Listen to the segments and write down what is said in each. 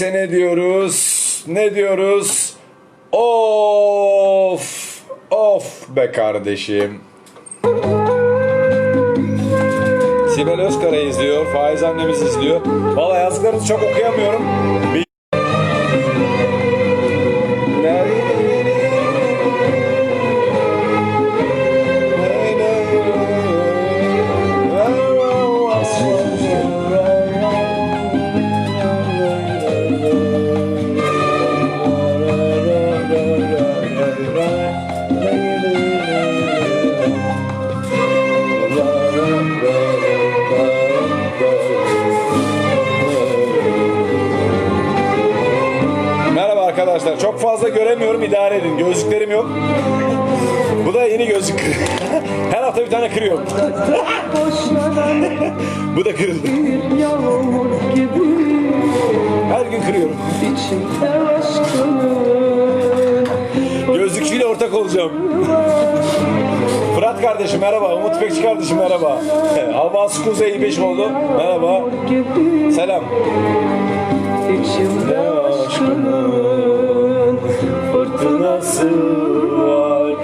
Öyleyse ne diyoruz? Ne diyoruz? Of! Of be kardeşim. Sibel Özkara'yı izliyor. Faiz annemiz izliyor. Valla yazdıklarınızı çok okuyamıyorum. İdare edin. Gözlüklerim yok. Bu da yeni gözlük. Her hafta bir tane kırıyorum. Boşlanan Bu da kırıldı. Her gün kırıyorum. Gözlükçüyle ortak olacağım. Fırat kardeşim merhaba. Umut Bekçi kardeşim merhaba. Havas Kuzey 5 oldu. Merhaba. Selam. İçimde aşkının fırtınası var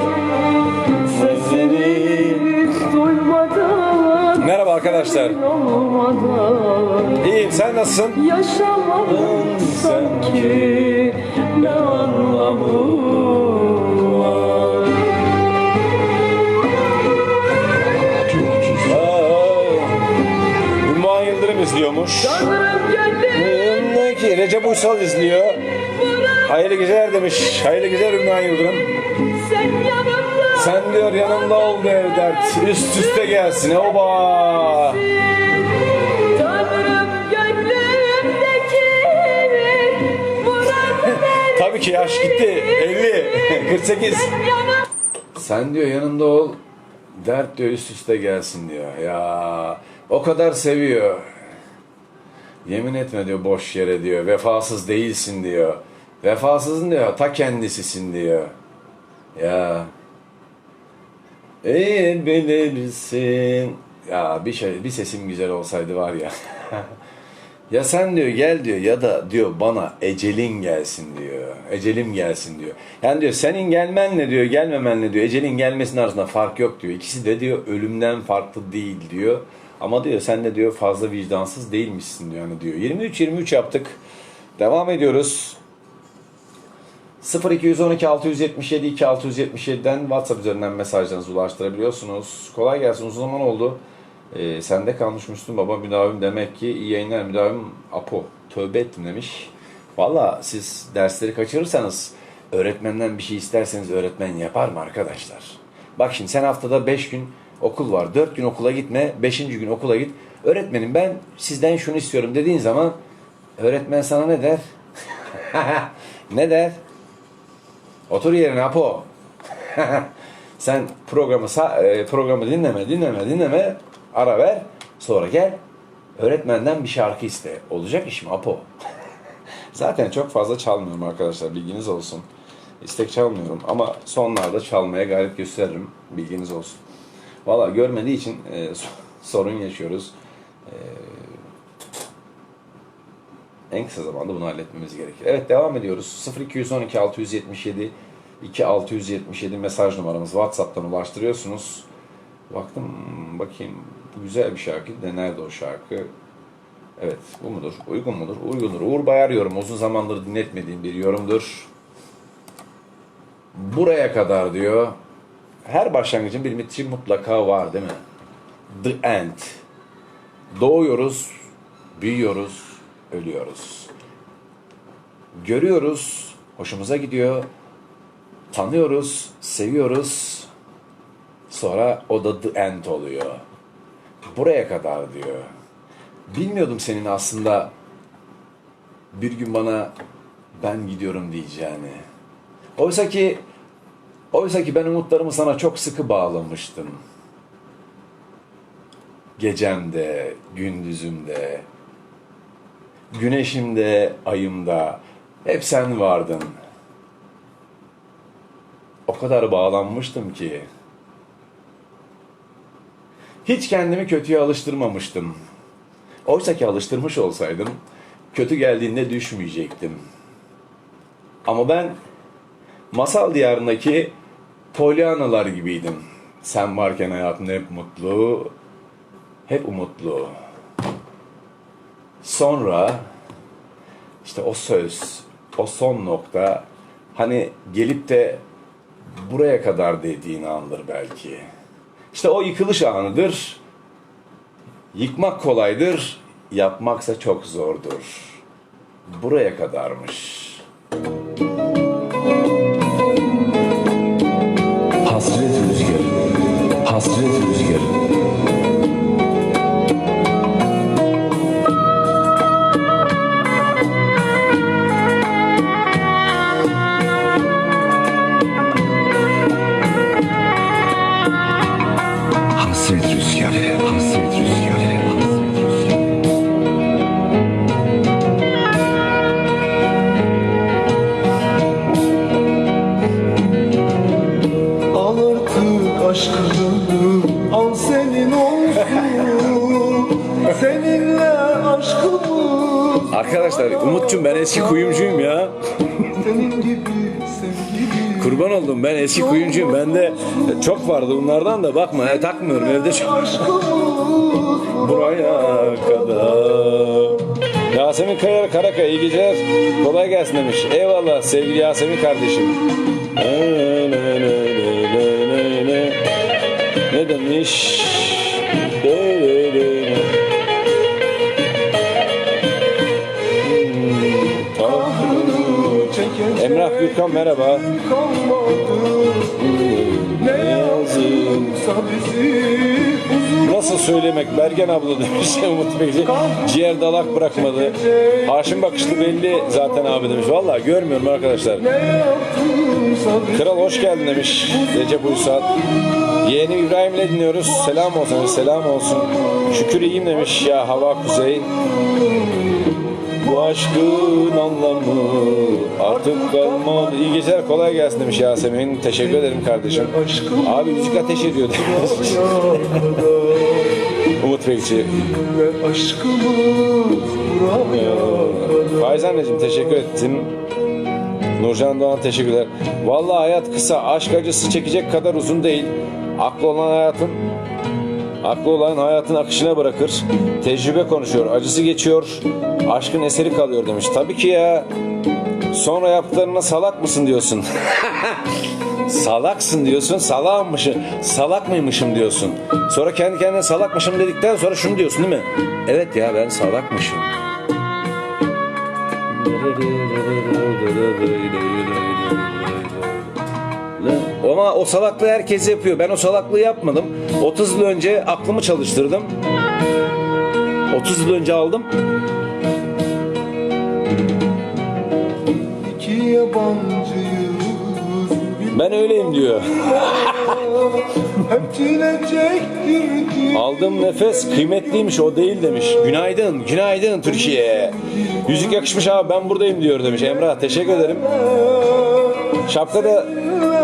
Sesini duymadan Merhaba arkadaşlar. olmadan İyiyim sen nasılsın? Yaşamanın sanki ne anlamı var Aa, Yıldırım izliyormuş. Tanrım geldi Recep Uysal izliyor. Hayırlı geceler demiş. Hayırlı geceler Ünvan Yıldırım. sen diyor yanımda ol be dert. Üst üste gelsin. Oba. Tabii ki yaş gitti. 50. 48. yanım Sen diyor yanımda ol. Dert diyor üst üste gelsin diyor. Ya o kadar seviyor. Yemin etme diyor boş yere diyor. Vefasız değilsin diyor. Vefasızın diyor ta kendisisin diyor. Ya. İyi bilirsin. Ya bir şey bir sesim güzel olsaydı var ya. ya sen diyor gel diyor ya da diyor bana ecelin gelsin diyor. Ecelim gelsin diyor. Yani diyor senin gelmenle diyor gelmemenle diyor ecelin gelmesinin arasında fark yok diyor. İkisi de diyor ölümden farklı değil diyor. Ama diyor sen de diyor fazla vicdansız değilmişsin diyor. Yani diyor 23 23 yaptık. Devam ediyoruz. 0212 677 2677'den WhatsApp üzerinden mesajlarınızı ulaştırabiliyorsunuz. Kolay gelsin uzun zaman oldu. Ee, sende kalmış Müslüm Baba müdavim demek ki iyi yayınlar müdavim Apo. Tövbe ettim demiş. Valla siz dersleri kaçırırsanız öğretmenden bir şey isterseniz öğretmen yapar mı arkadaşlar? Bak şimdi sen haftada 5 gün okul var. 4 gün okula gitme. 5. gün okula git. Öğretmenim ben sizden şunu istiyorum dediğin zaman öğretmen sana ne der? ne der? Otur yerine Apo. Sen programı e, programı dinleme, dinleme, dinleme. Ara ver. Sonra gel. Öğretmenden bir şarkı iste. Olacak iş mi Apo? Zaten çok fazla çalmıyorum arkadaşlar. Bilginiz olsun. İstek çalmıyorum ama sonlarda çalmaya gayret gösteririm. Bilginiz olsun. Valla görmediği için e, so- sorun yaşıyoruz. E, en kısa zamanda bunu halletmemiz gerekir. Evet devam ediyoruz. 0212 677 2677 mesaj numaramız WhatsApp'tan ulaştırıyorsunuz. Baktım bakayım bu güzel bir şarkı de nerede o şarkı? Evet bu mudur? Uygun mudur? Uygundur. Uğur Bayar yorum uzun zamandır dinletmediğim bir yorumdur. Buraya kadar diyor. Her başlangıcın bir bitişi mutlaka var değil mi? The end. Doğuyoruz, büyüyoruz, ölüyoruz. Görüyoruz, hoşumuza gidiyor. Tanıyoruz, seviyoruz. Sonra o da the end oluyor. Buraya kadar diyor. Bilmiyordum senin aslında bir gün bana ben gidiyorum diyeceğini. Oysa ki oysa ki ben umutlarımı sana çok sıkı bağlamıştım. Gecemde, gündüzümde, güneşimde, ayımda hep sen vardın. O kadar bağlanmıştım ki. Hiç kendimi kötüye alıştırmamıştım. Oysa ki alıştırmış olsaydım kötü geldiğinde düşmeyecektim. Ama ben masal diyarındaki Pollyannalar gibiydim. Sen varken hayatım hep mutlu, hep umutlu. Sonra işte o söz, o son nokta hani gelip de buraya kadar dediğin andır belki. İşte o yıkılış anıdır. Yıkmak kolaydır, yapmaksa çok zordur. Buraya kadarmış. Hasret hasret rüzgarı. Eski kuyumcuyum. Bende çok vardı bunlardan da bakma he, takmıyorum evde çok. Buraya kadar. Yasemin Kayar Karakaya iyi geceler. Kolay gelsin demiş. Eyvallah sevgili Yasemin kardeşim. Ne, demiş? Ne, Gürkan merhaba. Nasıl söylemek Bergen abla demiş Umut Bey. Ciğer dalak bırakmadı. Haşim bakışlı belli zaten abi demiş. Vallahi görmüyorum arkadaşlar. Kral hoş geldin demiş Recep Uysal. Yeğeni İbrahim ile dinliyoruz. Selam olsun, selam olsun. Şükür iyiyim demiş ya Hava Kuzey. Bu aşkın anlamı artık kalmadı. İyi geceler kolay gelsin demiş Yasemin. Teşekkür ederim kardeşim. Abi müzik ateş ediyor demiş. Umut Bekçi. Ve Faiz anneciğim teşekkür ettim. Nurcan Doğan teşekkürler. Vallahi hayat kısa, aşk acısı çekecek kadar uzun değil. Aklı olan hayatın Aklı olan hayatın akışına bırakır. Tecrübe konuşuyor, acısı geçiyor. Aşkın eseri kalıyor demiş. Tabii ki ya. Sonra yaptıklarına salak mısın diyorsun. Salaksın diyorsun, salakmışım, salak mıymışım diyorsun. Sonra kendi kendine salakmışım dedikten sonra şunu diyorsun değil mi? Evet ya ben salakmışım. Ama o salaklığı herkes yapıyor. Ben o salaklığı yapmadım. 30 yıl önce aklımı çalıştırdım. 30 yıl önce aldım. Ben öyleyim diyor. Aldığım nefes kıymetliymiş o değil demiş. Günaydın, günaydın Türkiye. Yüzük yakışmış abi ben buradayım diyor demiş. Emrah teşekkür ederim. Şapkada Aşkımız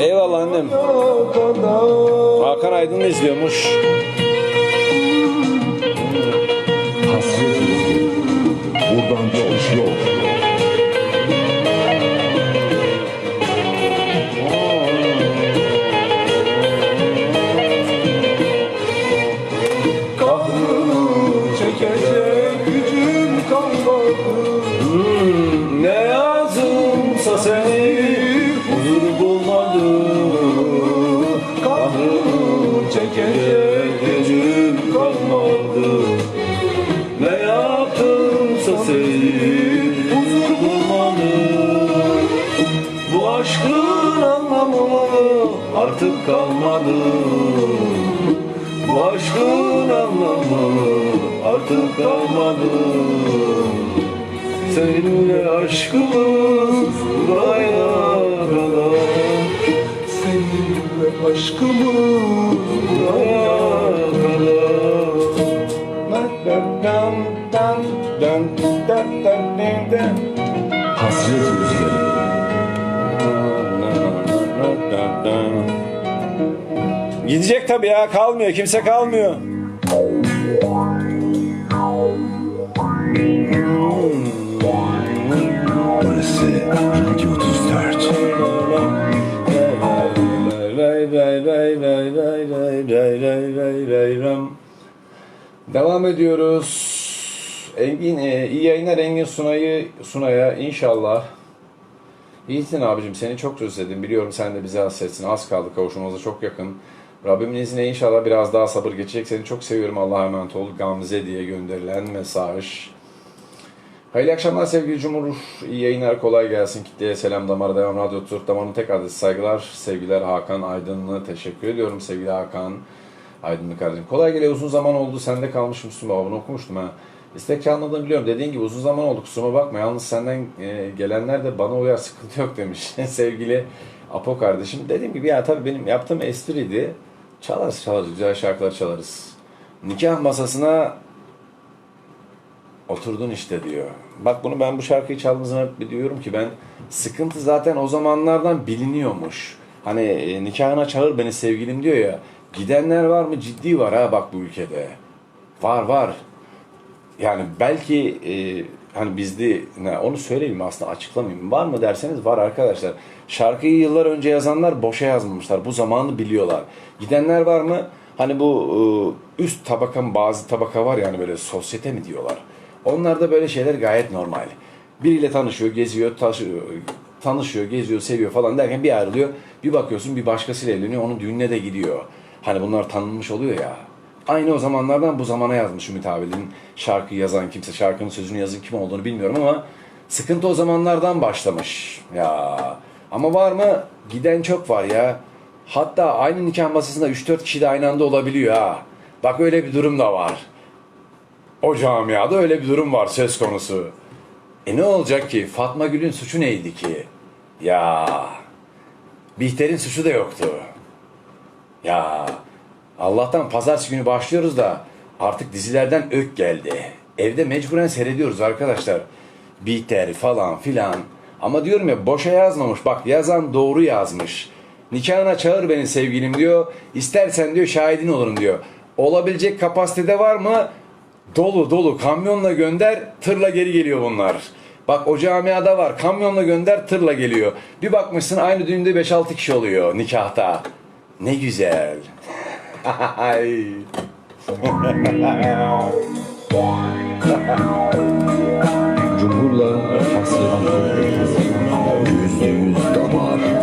eyvallah annem. Hakan Aydın'ı izliyormuş. Seni huzur bulmadı. Bu aşkın anlamı artık kalmadı. Bu aşkın anlamı artık kalmadı. Seninle aşkımız buraya kadar. Seninle aşkımız buraya Hasret rüzgarı Gidecek tabii ya kalmıyor kimse kalmıyor. Burası Radyo 34 Devam ediyoruz. Engin, e, iyi yayınlar Engin Sunay'ı Sunay'a inşallah. İyisin abicim seni çok özledim. Biliyorum sen de bizi hasretsin. Az kaldı kavuşmamıza çok yakın. Rabbimin izniyle inşallah biraz daha sabır geçecek. Seni çok seviyorum. Allah'a emanet ol. Gamze diye gönderilen mesaj. Hayırlı akşamlar sevgili Cumhur. İyi yayınlar kolay gelsin. Kitleye selam damara devam. Radyo Türk damarının tek adresi saygılar. Sevgiler Hakan Aydınlı. Teşekkür ediyorum sevgili Hakan. Aydınlı kardeşim. Kolay gele uzun zaman oldu. Sende kalmışmışsın baba. Bunu okumuştum ha. İstek anladığını biliyorum. Dediğin gibi uzun zaman oldu. Kusuruma bakma. Yalnız senden e, gelenler de bana uyar. Sıkıntı yok demiş. sevgili Apo kardeşim. Dediğim gibi ya tabii benim yaptığım espriydi. Çalarız çalarız. Güzel şarkılar çalarız. Nikah masasına Oturdun işte diyor. Bak bunu ben bu şarkıyı çaldığım zaman hep diyorum ki ben sıkıntı zaten o zamanlardan biliniyormuş. Hani e, nikahına çağır beni sevgilim diyor ya. Gidenler var mı? Ciddi var ha bak bu ülkede. Var var. Yani belki e, hani bizde ne, onu söyleyeyim aslında açıklamayayım. Var mı derseniz var arkadaşlar. Şarkıyı yıllar önce yazanlar boşa yazmamışlar. Bu zamanı biliyorlar. Gidenler var mı? Hani bu e, üst tabakan bazı tabaka var yani böyle sosyete mi diyorlar. Onlarda böyle şeyler gayet normal. Biriyle tanışıyor, geziyor, taşıyor, tanışıyor, geziyor, seviyor falan derken bir ayrılıyor. Bir bakıyorsun bir başkasıyla evleniyor, onun düğününe de gidiyor. Hani bunlar tanınmış oluyor ya. Aynı o zamanlardan bu zamana yazmış Ümit abinin şarkı yazan kimse, şarkının sözünü yazan kim olduğunu bilmiyorum ama sıkıntı o zamanlardan başlamış. Ya ama var mı? Giden çok var ya. Hatta aynı nikah masasında 3-4 kişi de aynı anda olabiliyor ha. Bak öyle bir durum da var. O camiada öyle bir durum var söz konusu. E ne olacak ki? Fatma Gül'ün suçu neydi ki? Ya Bihter'in suçu da yoktu. Ya Allah'tan pazartesi günü başlıyoruz da artık dizilerden ök geldi. Evde mecburen seyrediyoruz arkadaşlar. Bihter falan filan. Ama diyorum ya boşa yazmamış. Bak yazan doğru yazmış. Nikahına çağır beni sevgilim diyor. İstersen diyor şahidin olurum diyor. Olabilecek kapasitede var mı? Dolu dolu kamyonla gönder tırla geri geliyor bunlar. Bak o camiada var kamyonla gönder tırla geliyor. Bir bakmışsın aynı düğünde 5-6 kişi oluyor nikahta. Ne güzel. Ai. Cumhurla faslına yüzümüz damar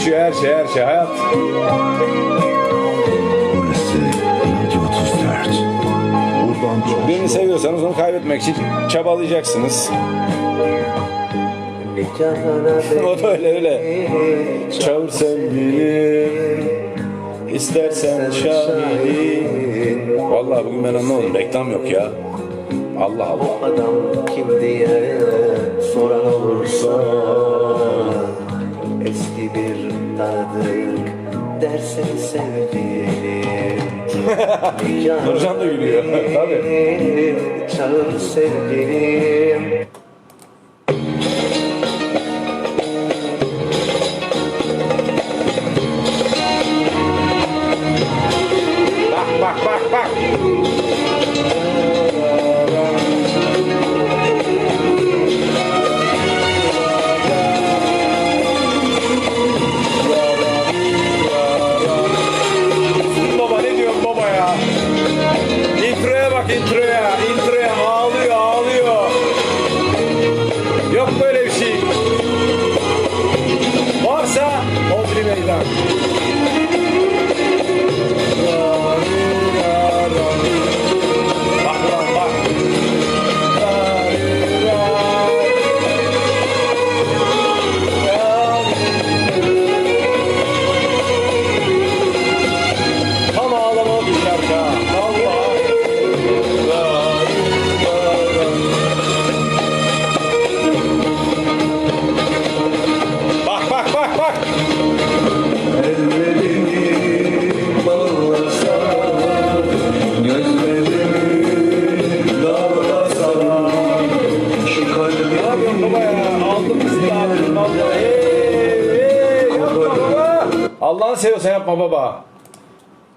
geçiyor her şey her şey hayat. Burası Radyo 34 Buradan çok Birini seviyorsanız onu kaybetmek için çabalayacaksınız. o da öyle öyle. Çağır sevgilim. İstersen şahidin. Vallahi bugün ben anlamadım. Reklam yok ya. Allah Allah. adam kim diye soran olursa bir tanıdık dersin sevgilim Nurcan da gülüyor. Tabii. Çağır sevgilim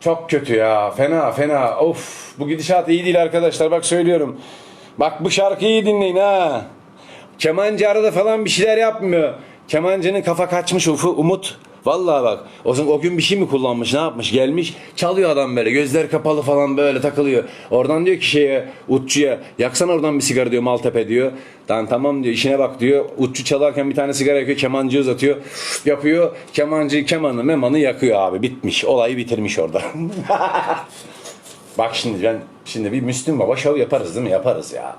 Çok kötü ya. Fena fena. Of bu gidişat iyi değil arkadaşlar. Bak söylüyorum. Bak bu şarkıyı iyi dinleyin ha. Kemancı arada falan bir şeyler yapmıyor. Kemancının kafa kaçmış Ufu, Umut. Vallahi bak. O, o gün bir şey mi kullanmış ne yapmış gelmiş çalıyor adam böyle gözler kapalı falan böyle takılıyor. Oradan diyor ki şeye Utçu'ya yaksan oradan bir sigara diyor Maltepe diyor. Lan tamam diyor işine bak diyor. Utçu çalarken bir tane sigara yakıyor kemancı uzatıyor. Yapıyor kemancı kemanı memanı yakıyor abi bitmiş olayı bitirmiş orada. Bak şimdi ben şimdi bir Müslüm Baba şov yaparız değil mi? Yaparız ya.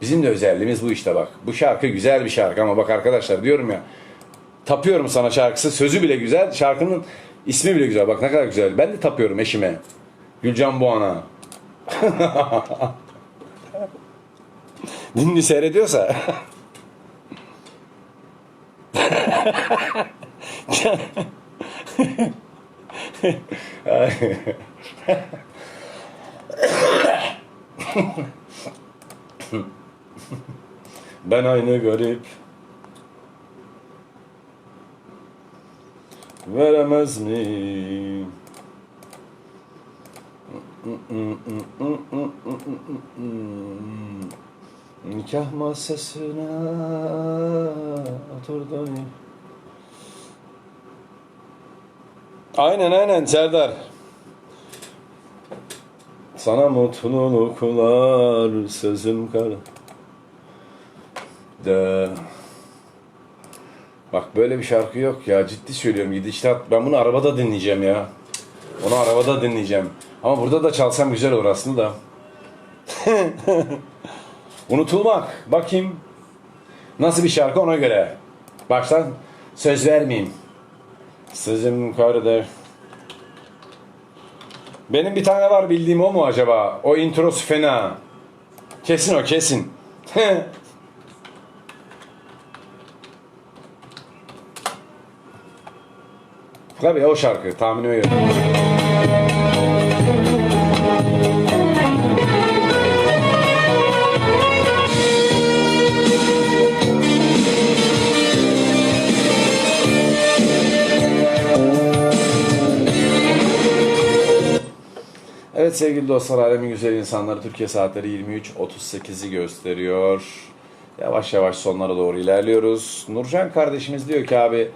Bizim de özelliğimiz bu işte bak. Bu şarkı güzel bir şarkı ama bak arkadaşlar diyorum ya. Tapıyorum sana şarkısı. Sözü bile güzel. Şarkının ismi bile güzel. Bak ne kadar güzel. Ben de tapıyorum eşime. Gülcan Boğan'a. Dinli seyrediyorsa. ben aynı garip. Veremez mi? Nikah masasına oturdum. Aynen aynen Serdar. Sana mutluluklar sözüm kal. De. Bak böyle bir şarkı yok ya ciddi söylüyorum gidişat. Ben bunu arabada dinleyeceğim ya. Onu arabada dinleyeceğim. Ama burada da çalsam güzel olur aslında da. Unutulmak. Bakayım. Nasıl bir şarkı ona göre. Baştan söz vermeyeyim. Sözüm kardeş. Benim bir tane var bildiğim o mu acaba? O introsu fena. Kesin o kesin. Tabii o şarkı tahminime göre. Evet sevgili dostlar, alemin güzel insanları Türkiye saatleri 23.38'i gösteriyor. Yavaş yavaş sonlara doğru ilerliyoruz. Nurcan kardeşimiz diyor ki abi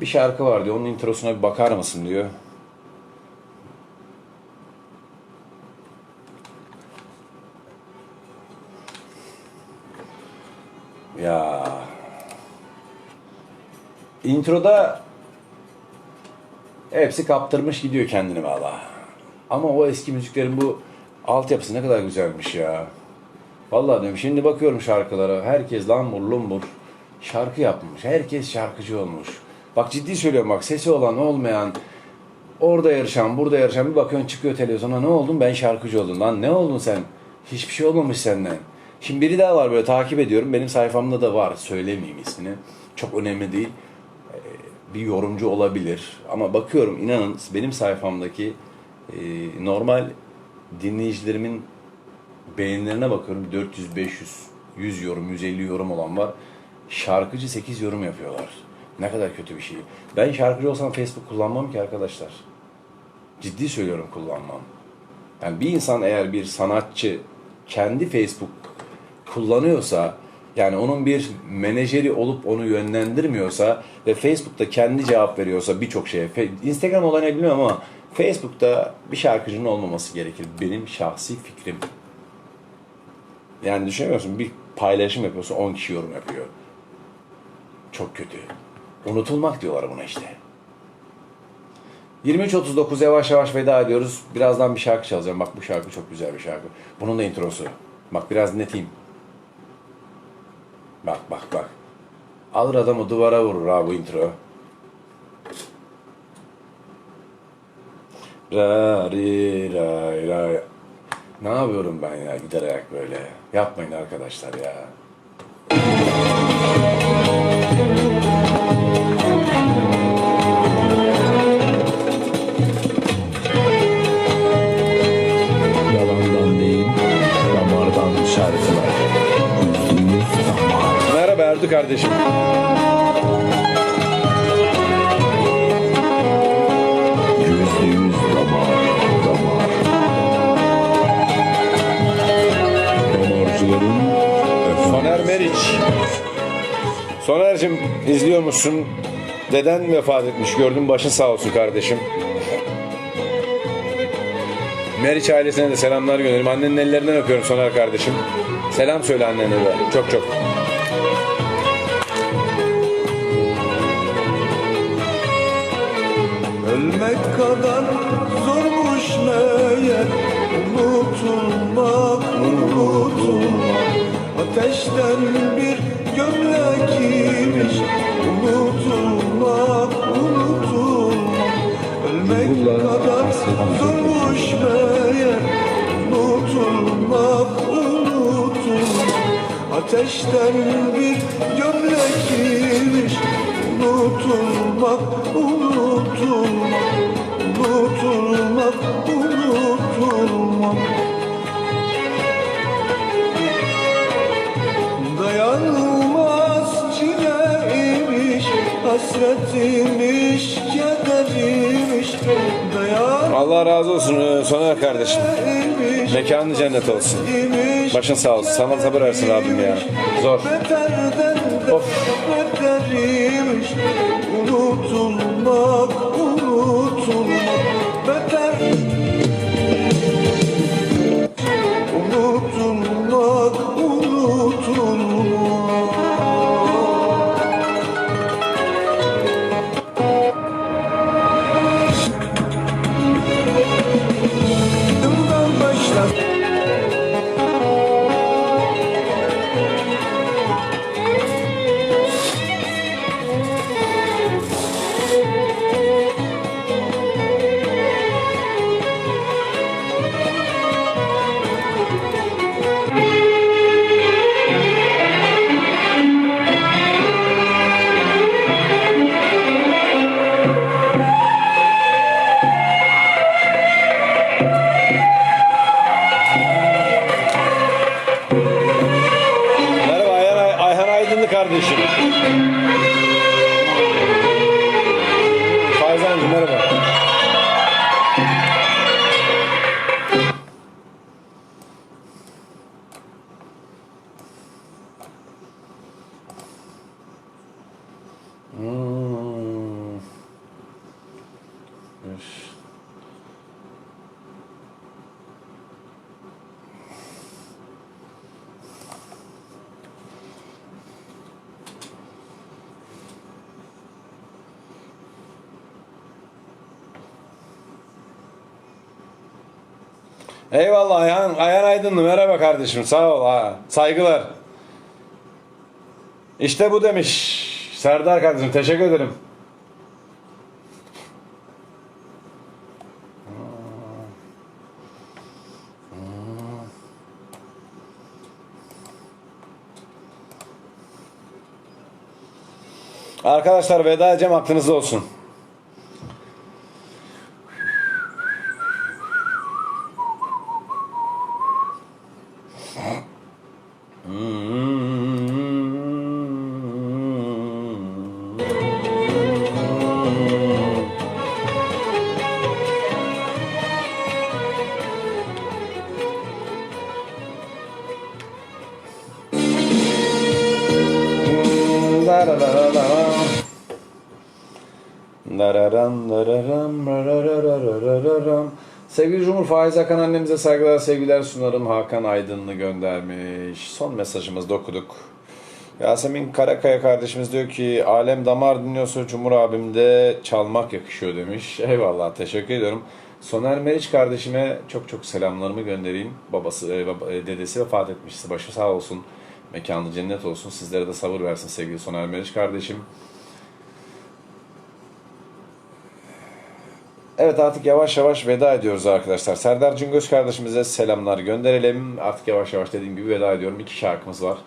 bir şarkı var diyor, onun introsuna bir bakar mısın diyor. Ya introda hepsi kaptırmış gidiyor kendini valla. Ama o eski müziklerin bu altyapısı ne kadar güzelmiş ya. Vallahi diyorum şimdi bakıyorum şarkılara. Herkes lambur lumbur şarkı yapmış. Herkes şarkıcı olmuş. Bak ciddi söylüyorum bak sesi olan olmayan orada yarışan burada yarışan bir bakıyorsun çıkıyor televizyona ne oldun? Ben şarkıcı oldum lan. Ne oldun sen? Hiçbir şey olmamış senden. Şimdi biri daha var böyle takip ediyorum. Benim sayfamda da var. Söylemeyeyim ismini. Çok önemli değil. Ee, bir yorumcu olabilir. Ama bakıyorum inanın benim sayfamdaki e, normal dinleyicilerimin beğenilerine bakıyorum. 400 500 100 yorum 150 yorum olan var. Şarkıcı 8 yorum yapıyorlar ne kadar kötü bir şey. Ben şarkıcı olsam Facebook kullanmam ki arkadaşlar. Ciddi söylüyorum kullanmam. Yani bir insan eğer bir sanatçı kendi Facebook kullanıyorsa yani onun bir menajeri olup onu yönlendirmiyorsa ve Facebook'ta kendi cevap veriyorsa birçok şeye Instagram olayını bilmiyorum ama Facebook'ta bir şarkıcının olmaması gerekir. Benim şahsi fikrim. Yani düşünüyor musun? Bir paylaşım yapıyorsa 10 kişi yorum yapıyor. Çok kötü. Unutulmak diyorlar buna işte. 23.39 yavaş yavaş veda ediyoruz. Birazdan bir şarkı çalacağım. Bak bu şarkı çok güzel bir şarkı. Bunun da introsu. Bak biraz dinleteyim. Bak bak bak. Alır adamı duvara vurur ha bu intro. Ra ri ray ray. Ne yapıyorum ben ya giderek böyle. Yapmayın arkadaşlar ya. Kardeşim. Damar. Damarcıların Soner Meriç. Soner'cim izliyor musun? Deden vefat etmiş gördüm başın sağ olsun kardeşim. Meriç ailesine de selamlar gönderirim. Annenin ellerinden öpüyorum Soner kardeşim. Selam söyle annene de. Çok çok. Ateşten bir gömlek imiş Unutulmak, unutulmak Ölmek kadar zormuş meğer Unutulmak, unutulmak Ateşten bir gömlek imiş Unutulmak, unutulmak Unutulmak, unutulmak Hasretiymiş, kederiymiş Dayanılmaz Allah razı olsun e, Soner kardeşim. Mekanı cennet olsun. Başın sağ olsun. Sana sabır versin Rabbim ya. Zor. Beteriymiş Unutulmak, unutulmak Beter Eyvallah Ayhan, Ayhan Aydınlı merhaba kardeşim sağ ol ha. Saygılar. İşte bu demiş. Serdar kardeşim teşekkür ederim. Arkadaşlar veda edeceğim aklınızda olsun. Sevgili Cumhur Faiz Hakan annemize saygılar sevgiler sunarım. Hakan Aydınlı göndermiş. Son mesajımızda okuduk. Yasemin Karakaya kardeşimiz diyor ki alem damar dinliyorsa Cumhur abim de çalmak yakışıyor demiş. Eyvallah teşekkür ediyorum. Soner Meriç kardeşime çok çok selamlarımı göndereyim. Babası, e, e, dedesi vefat etmişti. Başı sağ olsun. Mekanı cennet olsun. Sizlere de sabır versin sevgili Soner Meriç kardeşim. Evet artık yavaş yavaş veda ediyoruz arkadaşlar. Serdar Cüngöz kardeşimize selamlar gönderelim. Artık yavaş yavaş dediğim gibi veda ediyorum. İki şarkımız var.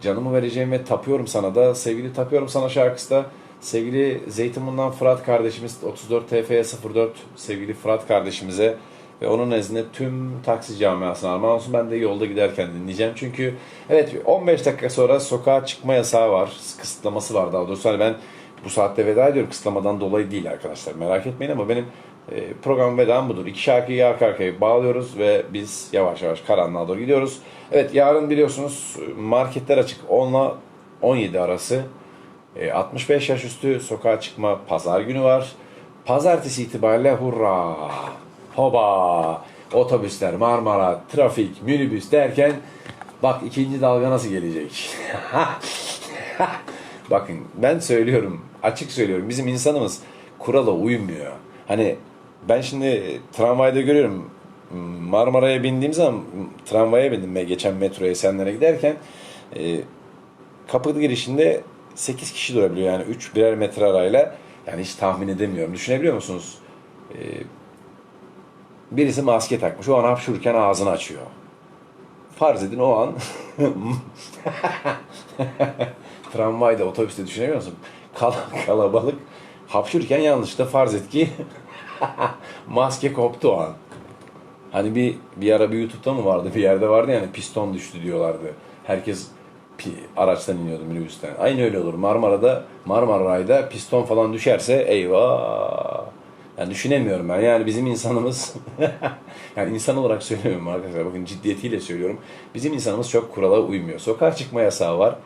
Canımı vereceğim ve tapıyorum sana da. Sevgili tapıyorum sana şarkısı da sevgili Zeytinburnu'ndan Fırat kardeşimiz 34 TF'ye 04 sevgili Fırat kardeşimize Ve onun nezdinde tüm taksi camiasına armağan olsun. Ben de yolda giderken dinleyeceğim. Çünkü evet 15 dakika sonra sokağa çıkma yasağı var. Kısıtlaması var daha doğrusu. Hani ben bu saatte veda ediyorum. Kısıtlamadan dolayı değil arkadaşlar. Merak etmeyin ama benim e, program vedam budur. İki şarkıyı arka arkaya bağlıyoruz ve biz yavaş yavaş karanlığa doğru gidiyoruz. Evet yarın biliyorsunuz marketler açık 10 ile 17 arası. E, 65 yaş üstü sokağa çıkma pazar günü var. Pazartesi itibariyle hurra, hoba, otobüsler, Marmara, trafik, minibüs derken bak ikinci dalga nasıl gelecek? Bakın ben söylüyorum, açık söylüyorum. Bizim insanımız kurala uymuyor. Hani ben şimdi tramvayda görüyorum. Marmara'ya bindiğim zaman tramvaya bindim ben geçen metroya Esenler'e giderken e, kapı girişinde 8 kişi durabiliyor yani 3 birer metre arayla. Yani hiç tahmin edemiyorum. Düşünebiliyor musunuz? Ee, birisi maske takmış. O an hapşururken ağzını açıyor. Farz edin o an tramvayda, otobüste düşünebiliyor musun? Kal kalabalık hapşururken yanlışlıkla farz et ki maske koptu o an. Hani bir bir ara bir YouTube'da mı vardı? Bir yerde vardı yani piston düştü diyorlardı. Herkes pi, araçtan iniyordu minibüsten. Aynı öyle olur. Marmara'da, Marmaray'da piston falan düşerse eyvah. Yani düşünemiyorum ben. Yani bizim insanımız yani insan olarak söylemiyorum arkadaşlar. Bakın ciddiyetiyle söylüyorum. Bizim insanımız çok kurala uymuyor. Sokağa çıkma yasağı var.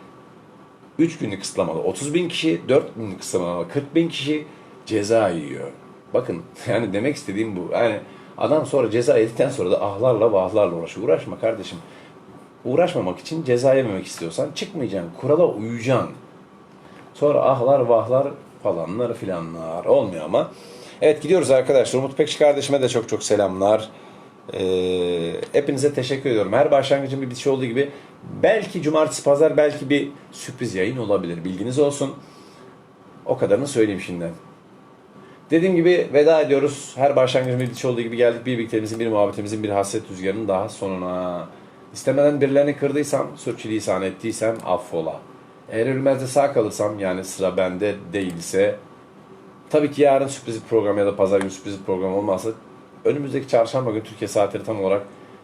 3 günlük kısıtlamalı 30 bin kişi, 4 günlük kısıtlamalı 40 bin kişi ceza yiyor. Bakın yani demek istediğim bu. Yani adam sonra ceza yedikten sonra da ahlarla vahlarla uğraşıyor. Uğraşma kardeşim. Uğraşmamak için ceza yememek istiyorsan çıkmayacaksın. Kurala uyacaksın. Sonra ahlar vahlar falanlar filanlar olmuyor ama. Evet gidiyoruz arkadaşlar. Umut Pekşi kardeşime de çok çok selamlar. Ee, hepinize teşekkür ediyorum. Her başlangıcın bir bitişi olduğu gibi belki cumartesi pazar belki bir sürpriz yayın olabilir. Bilginiz olsun. O kadarını söyleyeyim şimdiden. Dediğim gibi veda ediyoruz. Her başlangıcın bir bitişi olduğu gibi geldik. Bir birliklerimizin, bir muhabbetimizin, bir hasret rüzgarının daha sonuna. İstemeden birilerini kırdıysam, sürçülisan ettiysem affola. Eğer ölmez de sağ kalırsam yani sıra bende değilse Tabii ki yarın sürpriz bir program ya da pazar günü sürpriz bir program olmazsa önümüzdeki çarşamba günü Türkiye saatleri tam olarak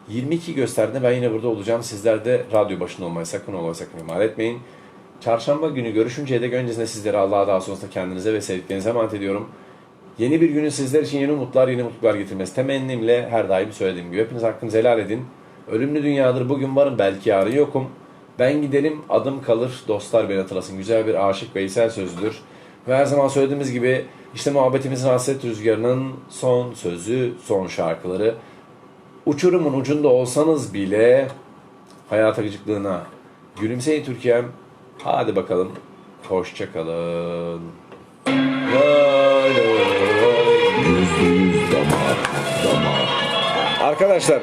22 gösterdiğinde ben yine burada olacağım. Sizler de radyo başında olmayı sakın olmayı sakın ihmal etmeyin. Çarşamba günü görüşünceye dek öncesinde sizleri Allah'a daha sonrasında kendinize ve sevdiklerinize emanet ediyorum. Yeni bir günün sizler için yeni umutlar, yeni mutluluklar getirmesi temennimle her daim söylediğim gibi hepiniz hakkınızı helal edin. Ölümlü dünyadır bugün varım belki yarın yokum. Ben gidelim adım kalır dostlar beni hatırlasın. Güzel bir aşık Veysel sözüdür. Ve her zaman söylediğimiz gibi işte muhabbetimizin hasret rüzgarının son sözü, son şarkıları. Uçurumun ucunda olsanız bile hayat akıcıklığına gülümseyin Türkiye'm. Hadi bakalım. Hoşçakalın. Arkadaşlar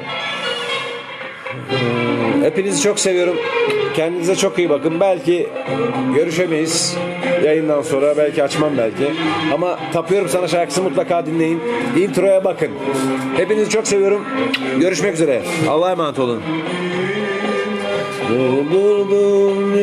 hepinizi çok seviyorum. Kendinize çok iyi bakın. Belki görüşemeyiz yayından sonra. Belki açmam belki. Ama tapıyorum sana şarkısı mutlaka dinleyin. Introya bakın. Hepinizi çok seviyorum. Görüşmek üzere. Allah'a emanet olun. Doldurdum